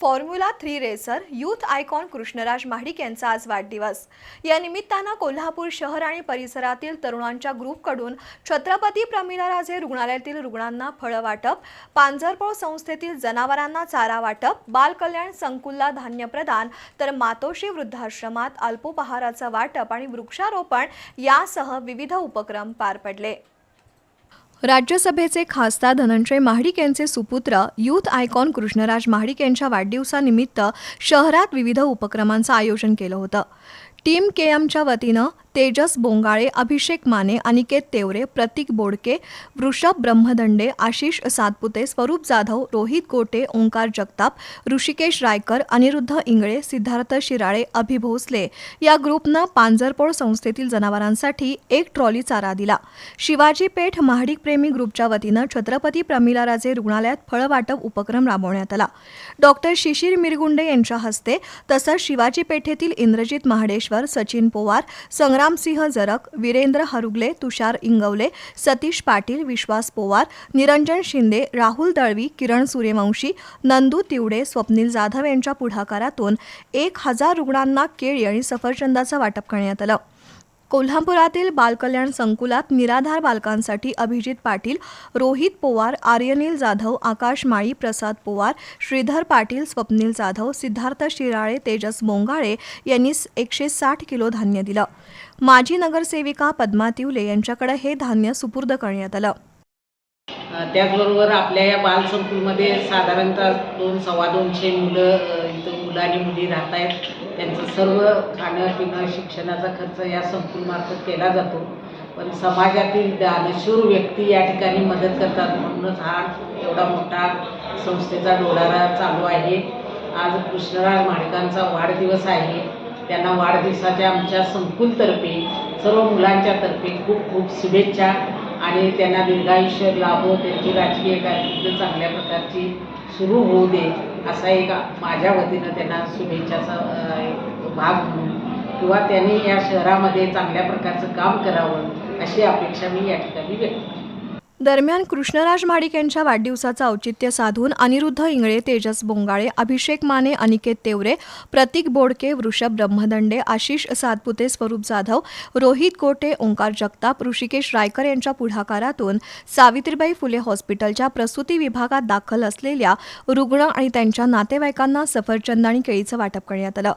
Formula three racer youth icon Krishnaraj Mahadik यांचा आज वाढदिवस. या निमित्तानं कोल्हापूर शहर आणि परिसरातील तरुणांच्या ग्रुपकडून छत्रपती प्रमिलाराजे रुग्णालयातील रुग्णांना फळं वाटप पांजरपोळ संस्थेतील जनावरांना चारा वाटप बालकल्याण संकुलला धान्य प्रदान तर मातोश्री वृद्धाश्रमात अल्पोपहाराचं वाटप आणि वृक्षारोपण यासह विविध उपक्रम पार पडले. राज्यसभेचे खासदार धनंजय महाडिक यांचे सुपुत्र यूथ आयकॉन कृष्णराज महाडिक यांच्या वाढदिवसानिमित्त शहरात विविध उपक्रमांचं आयोजन केलं होतं. टीम के एमच्या वतीनं तेजस बोंगाळे अभिषेक माने अनिकेत तेवरे प्रतीक बोडके वृषभ ब्रह्मदंडे आशिष सातपुते स्वरूप जाधव रोहित गोटे ओंकार जगताप ऋषिकेश रायकर अनिरुद्ध इंगळे सिद्धार्थ शिराळे अभि भोसले या ग्रुपनं पांजरपोळ संस्थेतील जनावरांसाठी एक ट्रॉली चारा दिला. शिवाजी पेठ महाडिक प्रेमी ग्रुपच्या वतीनं छत्रपती प्रमिलाराजे रुग्णालयात फळवाटप उपक्रम राबवण्यात आला. डॉक्टर शिशिर मिरगुंडे यांच्या हस्ते तसंच शिवाजी पेठेतील इंद्रजित महाडेश्वर सचिन पोवार संग्राम बलरामसिंह जरक वीरेंद्र हरुगले तुषार इंगवले सतीश पाटील विश्वास पोवार निरंजन शिंदे राहुल दळवी किरण सूर्यवंशी नंदू तिवडे स्वप्नील जाधव यांच्या पुढाकारातून एक हजार रुग्णांना केळी आणि सफरचंदाचं वाटप करण्यात आलं. कोल्हापुरातील बालकल्याण संकुलात निराधार बालकांसाठी अभिजित पाटील रोहित पोवार आर्यनील जाधव आकाश माळी प्रसाद पोवार श्रीधर पाटील स्वप्नील जाधव सिद्धार्थ शिराळे तेजस बोंगाळे यांनी एकशे साठ किलो धान्य दिलं. माजी नगरसेविका पद्मा तिवले यांच्याकडे हे धान्य सुपूर्द करण्यात आलं. त्याचबरोबर आपल्या या बालसंकुलमध्ये साधारणतः दोन सव्वा दोनशे मुलं इथं मुलं आणि मुली राहत आहेत त्यांचं सर्व खाणं पिणं शिक्षणाचा खर्च या संकुलमार्फत केला जातो. पण समाजातील दानशूर व्यक्ती या ठिकाणी मदत करतात म्हणूनच हा एवढा मोठा संस्थेचा डोलारा चालू आहे. आज कृष्णराज माडिकांचा वाढदिवस आहे. त्यांना वाढदिवसाच्या आमच्या संकुलतर्फे सर्व मुलांच्या तर्फे खूप खूप शुभेच्छा. आणि त्यांना दीर्घायुष्य लाभो त्यांची राजकीय कारकीर्द चांगल्या प्रकारची सुरू होऊ दे असा एक माझ्या वतीनं त्यांना शुभेच्छाचा एक भाग म्हणून. किंवा त्यांनी या शहरामध्ये चांगल्या प्रकारचं काम करावं अशी अपेक्षा मी या ठिकाणी व्यक्त दरम्यान कृष्णराज महाडिक यांच्या वाढदिवसाचं औचित्य साधून अनिरुद्ध इंगळे तेजस बोंगाळे अभिषेक माने अनिकेत तेवरे प्रतीक बोडके वृषभ ब्रह्मदंडे आशिष सातपुते स्वरूप जाधव रोहित कोटे ओंकार जगताप ऋषिकेश रायकर यांच्या पुढाकारातून सावित्रीबाई फुले हॉस्पिटलच्या प्रसूती विभागात दाखल असलेल्या रुग्ण आणि त्यांच्या नातेवाईकांना सफरचंद आणि केळीचं वाटप करण्यात आलं.